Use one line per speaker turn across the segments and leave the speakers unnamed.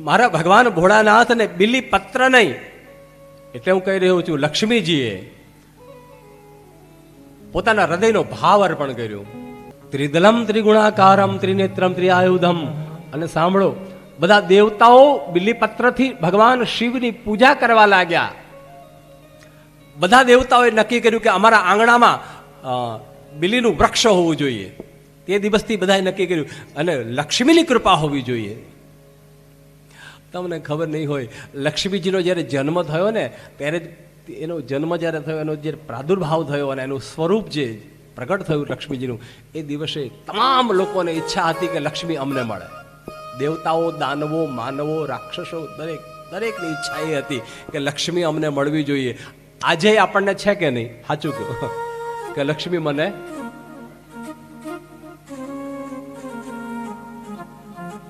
મારા ભગવાન ભોળાનાથ ને બિલી પત્ર નહીં. એટલે હું કહી રહ્યો છું, લક્ષ્મીજીએ પોતાના હૃદયનો ભાવ અર્પણ કર્યો. ત્રિદલમ ત્રિગુણાકારમ ત્રિનેત્રમ ત્રિઆયુધમ. અને સાંભળો, બધા દેવતાઓ બિલીપત્રથી ભગવાન શિવની પૂજા કરવા લાગ્યા. બધા દેવતાઓએ નક્કી કર્યું કે અમારા આંગણામાં બિલીનું વૃક્ષ હોવું જોઈએ. તે દિવસથી બધાએ નક્કી કર્યું, અને લક્ષ્મીની કૃપા હોવી જોઈએ. તમને ખબર નહીં હોય, લક્ષ્મીજીનો જ્યારે જન્મ થયો ને, ત્યારે એનો જન્મ જ્યારે થયો, એનો જે પ્રાદુર્ભાવ થયો અને એનું સ્વરૂપ જે પ્રગટ થયું લક્ષ્મીજીનું, એ દિવસે તમામ લોકોને ઈચ્છા હતી કે લક્ષ્મી અમને મળે. દેવતાઓ, દાનવો, માનવો, રાક્ષસો, દરેક, દરેકની ઈચ્છા એ હતી કે લક્ષ્મી અમને મળવી જોઈએ. આજે આપણને છે કે નહીં? સાચું કહ્યું કે લક્ષ્મી મને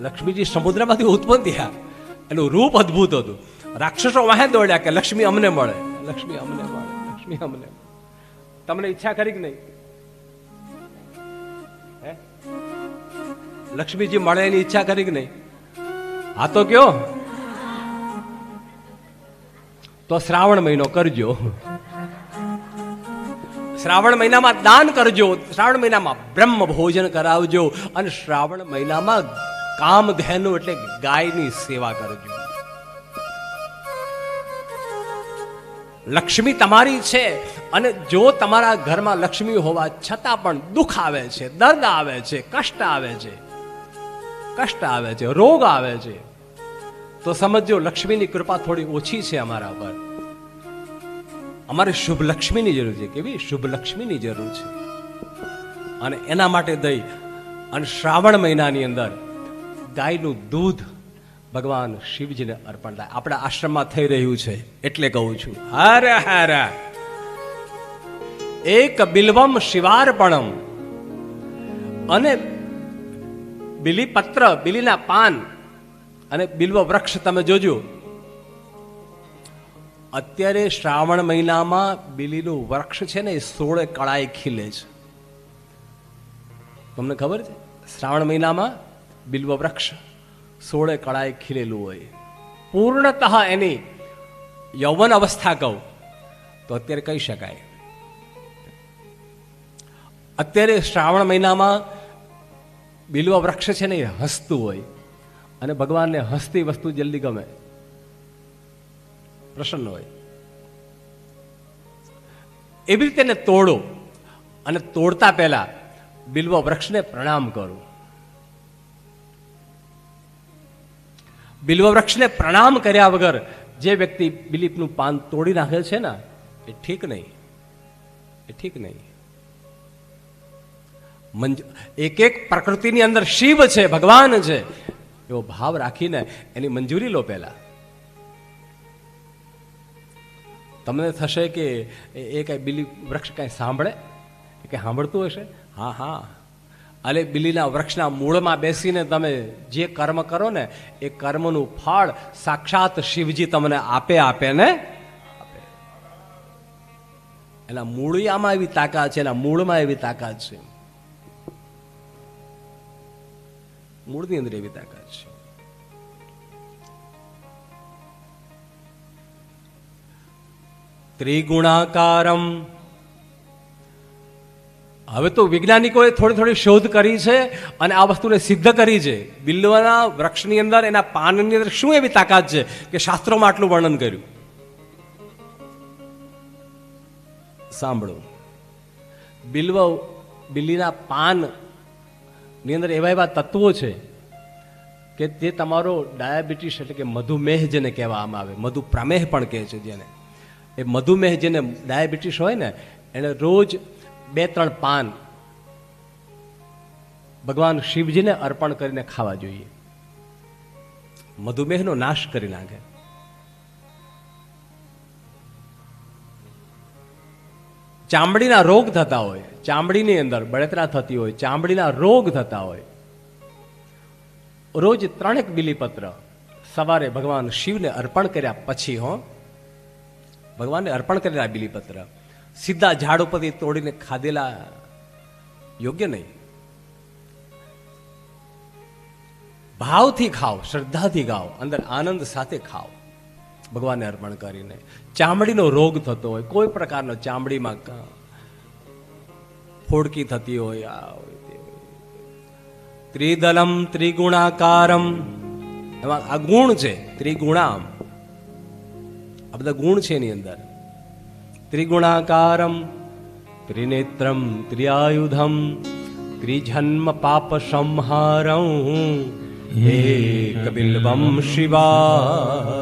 લક્ષ્મીજી સમુદ્રમાંથી ઉત્પન્ન થયા. એનું રૂપ અદ્ભુત હતું. રાક્ષસો વાહે દોડ્યા કે લક્ષ્મી અમને મળે. લક્ષ્મી અમને મળે, લક્ષ્મી અમને તમને ઈચ્છા કરી કે નહીં? લક્ષ્મીજી મળે એની ઈચ્છા કરી કે નહીં? હા તો કયો. તો શ્રાવણ મહિનો કરજો. શ્રાવણ મહિનામાં દાન કરજો. શ્રાવણ મહિનામાં બ્રહ્મ ભોજન કરાવજો. અને શ્રાવણ મહિનામાં કામધેનુ એટલે ગાયની સેવા કરજો. લક્ષ્મી તમારી છે અને જો તમારા ઘરમાં લક્ષ્મી હોવા છતાં પણ દુઃખ આવે છે, દર્દ આવે છે, કષ્ટ આવે છે, કષ્ટ આવે છે, રોગ આવે છે, તો સમજો લક્ષ્મીની કૃપા થોડી ઓછી છે અમારા પર. અમારે શુભ લક્ષ્મીની જરૂર છે, કેવી? શુભ લક્ષ્મીની જરૂર છે. અને એના માટે દઈ અને શ્રાવણ મહિનાની અંદર ગાયનું દૂધ ભગવાન શિવજીને અર્પણ થાય. આપણા આશ્રમમાં થઈ રહ્યું છે, એટલે કહું છું. હર હર. એક બિલ્વમ શિવાર્પણમ અને બિલીપત્ર બિલીના પાન અને બિલ્વ વૃક્ષ તમે જોજો. અત્યારે શ્રાવણ મહિનામાં બિલીનું વૃક્ષ છે ને એ સોળે કળાએ ખીલે છે. તમને ખબર છે? શ્રાવણ મહિનામાં બિલ્વ વૃક્ષ, સોળે કળાએ ખીલેલું હોય. પૂર્ણતઃ એની યૌવન અવસ્થા કહું, તો અત્યારે કહી શકાય. અત્યારે શ્રાવણ મહિનામાં બિલ્વ વૃક્ષ છે ને એ હસતું હોય, અને ભગવાનને હસતી વસ્તુ જલ્દી ગમે. પ્રસન્ન હોય. એવી રીતે તોડો, અને તોડતા પહેલા બિલ્વ વૃક્ષને પ્રણામ કરો. બિલ્વ વૃક્ષને પ્રણામ કર્યા વગર જે વ્યક્તિ બિલીપનું પાન તોડી નાખે છે ને, એ ઠીક નહીં. એ ઠીક નહીં. મંજ એક એક પ્રકૃતિની અંદર શિવ છે, ભગવાન છે, એવો ભાવ રાખીને એની મંજૂરી લો પહેલા. તમને થશે કે એ કાંઈ બિલી વૃક્ષ કાંઈ સાંભળે? કાંઈ સાંભળતું હશે? હા હા. અલે બિલીના વૃક્ષના મૂળમાં બેસીને તમે જે કર્મ કરો ને, એ કર્મનું ફળ સાક્ષાત શિવજી તમને આપે આપે ને? એના મૂળિયામાં એવી તાકાત છે, એના મૂળમાં એવી તાકાત છે. મૂળની અંદર એવી તાકાત છે. ત્રિગુણાકારમ હવે તો વૈજ્ઞાનિકોએ થોડી થોડી શોધ કરી છે અને આ વસ્તુને સિદ્ધ કરી છે. બિલ્વના વૃક્ષની અંદર, એના પાનની અંદર શું એવી તાકાત છે કે શાસ્ત્રોમાં આટલું વર્ણન કર્યું? સાંભળો. બિલ્વ, બિલ્લીના પાનની અંદર એવા એવા તત્વો છે કે તે તમારો ડાયાબિટીસ એટલે કે મધુમેહ જેને કહેવામાં આવે, મધુ પ્રમેહ પણ કહે છે જેને. એ મધુમેહ જેને ડાયાબિટીસ હોય ને, એને રોજ બે ત્રણ પાન ભગવાન શિવજીને અર્પણ કરીને ખાવા જોઈએ. મધુમેહનો નાશ કરી નાખે. ચામડીના રોગ થતા હોય, ચામડીની અંદર બળતરા થતી હોય, ચામડીના રોગ થતા હોય. રોજ ત્રણેક બિલીપત્ર સવારે ભગવાન શિવને અર્પણ કર્યા પછી હો, ભગવાનને અર્પણ કરેલા બિલીપત્ર સીધા ઝાડ ઉપરથી તોડીને ખાધેલા યોગ્ય નહીં. ભાવથી ખાઓ, શ્રદ્ધાથી ખાઓ, અંદર આનંદ સાથે ખાઓ. ભગવાનને અર્પણ કરીને. ચામડીનો રોગ થતો હોય, કોઈ પ્રકારનો ચામડીમાં ફોડકી થતી હોય, આ. ત્રિદલમ ત્રિગુણાકારમ. એમાં આ ગુણ છે, ત્રિગુણામ. આ બધા ગુણ છે એની અંદર. ત્રિગુણાકારમ ત્રિનેત્રમ ત્રિઆયુધમ ત્રિજન્મ પાપ સંહારમ હે બિલ્વમ શિવાર્પણમ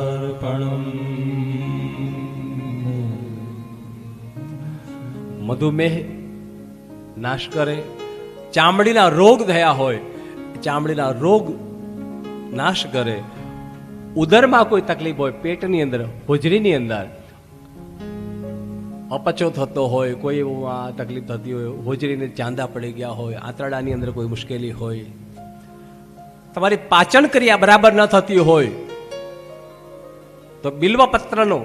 મધુમેહ નાશ કરે ચામડીના રોગ થયા હોય ચામડીના રોગ નાશ કરે ઉદરમાં કોઈ તકલીફ હોય પેટની અંદર હોજરીની અંદર અપચો થતો હોય, કોઈ એવું આ તકલીફ થતી હોય, હોજરીને ચાંદા પડી ગયા હોય, આંતરડાની અંદર કોઈ મુશ્કેલી હોય. તમારી પાચન ક્રિયા બરાબર ન થતી હોય, તો બિલ્વપત્રનો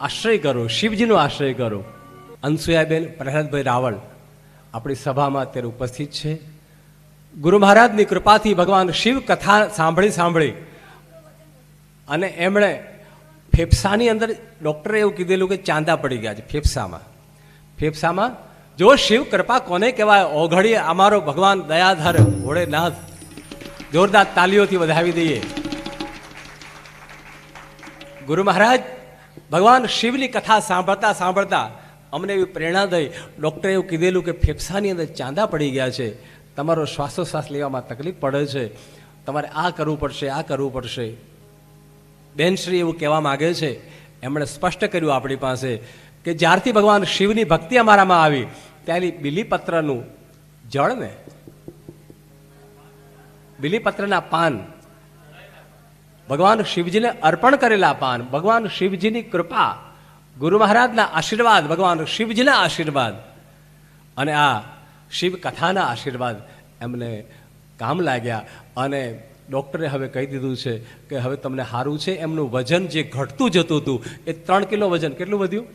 આશ્રય કરો, શિવજીનો આશ્રય કરો. અનસુયાબેન પ્રહલાદભાઈ રાવળ આપણી સભામાં અત્યારે ઉપસ્થિત છે. ગુરુ મહારાજની કૃપાથી ભગવાન શિવ કથા સાંભળી સાંભળી અને એમણે ફેફસાની અંદર ડૉક્ટરે એવું કીધેલું કે ચાંદા પડી ગયા છે, ફેફસામાં. ફેફસામાં, જો શિવ કૃપા કોને કહેવાય? ઓઘડીએ અમારો ભગવાન દયાધર ભોળેનાથ જોરદાર તાલીઓથી વધાવી દઈએ. ગુરુ મહારાજ, ભગવાન શિવની કથા સાંભળતા સાંભળતા અમને એવી પ્રેરણા દઈ. ડૉક્ટરે એવું કીધેલું કે ફેફસાની અંદર ચાંદા પડી ગયા છે. તમારો શ્વાસોશ્વાસ લેવામાં તકલીફ પડે છે. તમારે આ કરવું પડશે, આ કરવું પડશે. બેનશ્રી એવું કહેવા માગે છે, એમણે સ્પષ્ટ કર્યું આપણી પાસે કે જ્યારથી ભગવાન શિવની ભક્તિ અમારામાં આવી, ત્યાંની બિલીપત્રનું જળ ને, બિલીપત્રના પાન, ભગવાન શિવજીને અર્પણ કરેલા પાન, ભગવાન શિવજીની કૃપા, ગુરુ મહારાજના આશીર્વાદ, ભગવાન શિવજીના આશીર્વાદ, અને આ શિવ કથાના આશીર્વાદ એમને કામ લાગ્યા અને ડૉક્ટરે હવે કહી દીધું છે કે હવે તમને સારું છે. એમનું વજન જે ઘટતું જતું હતું, એ ત્રણ કિલો વજન કેટલું વધ્યું?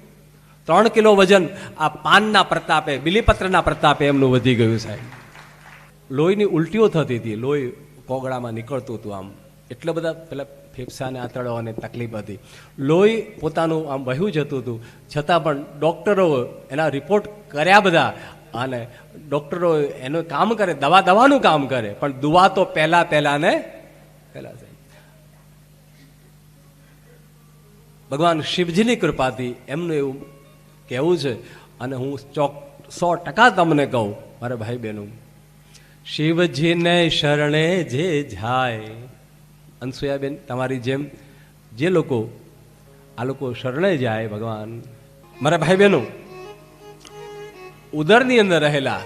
ત્રણ કિલો વજન આ પાનના પ્રતાપે, બિલીપત્રના પ્રતાપે એમનું વધી ગયું સાહેબ. લોહીની ઉલટીઓ થતી હતી. લોહી કોગળામાં નીકળતું હતું આમ. એટલા બધા પેલા ફેફસાને આંતરડાઓને તકલીફ હતી. લોહી પોતાનું આમ વહ્યું જતું હતું. છતાં પણ ડૉક્ટરો એના રિપોર્ટ કર્યા બધા અને ડૉક્ટરો એનું કામ કરે, દવા દવાનું કામ કરે, પણ દુવા તો પહેલા પહેલા ને પહેલા ભગવાન શિવજીની કૃપાથી એમનું એવું કહેવું છે, અને હું ચોક સો ટકા તમને કહું, મારા ભાઈ બહેનો, શિવજીને શરણે જે જાય, અનસુયાબેન, તમારી જેમ જે લોકો, આ લોકો શરણે જાય ભગવાન. મારા ભાઈ બહેનો ઉદરની અંદર રહેલા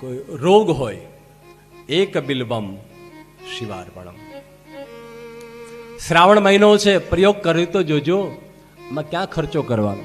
કોઈ રોગ હોય, એક બિલ્બમ શિવાર્પણમ. શ્રાવણ મહિનો છે, પ્રયોગ કર્યો તો જોજો એમાં ક્યાં ખર્ચો કરવાનો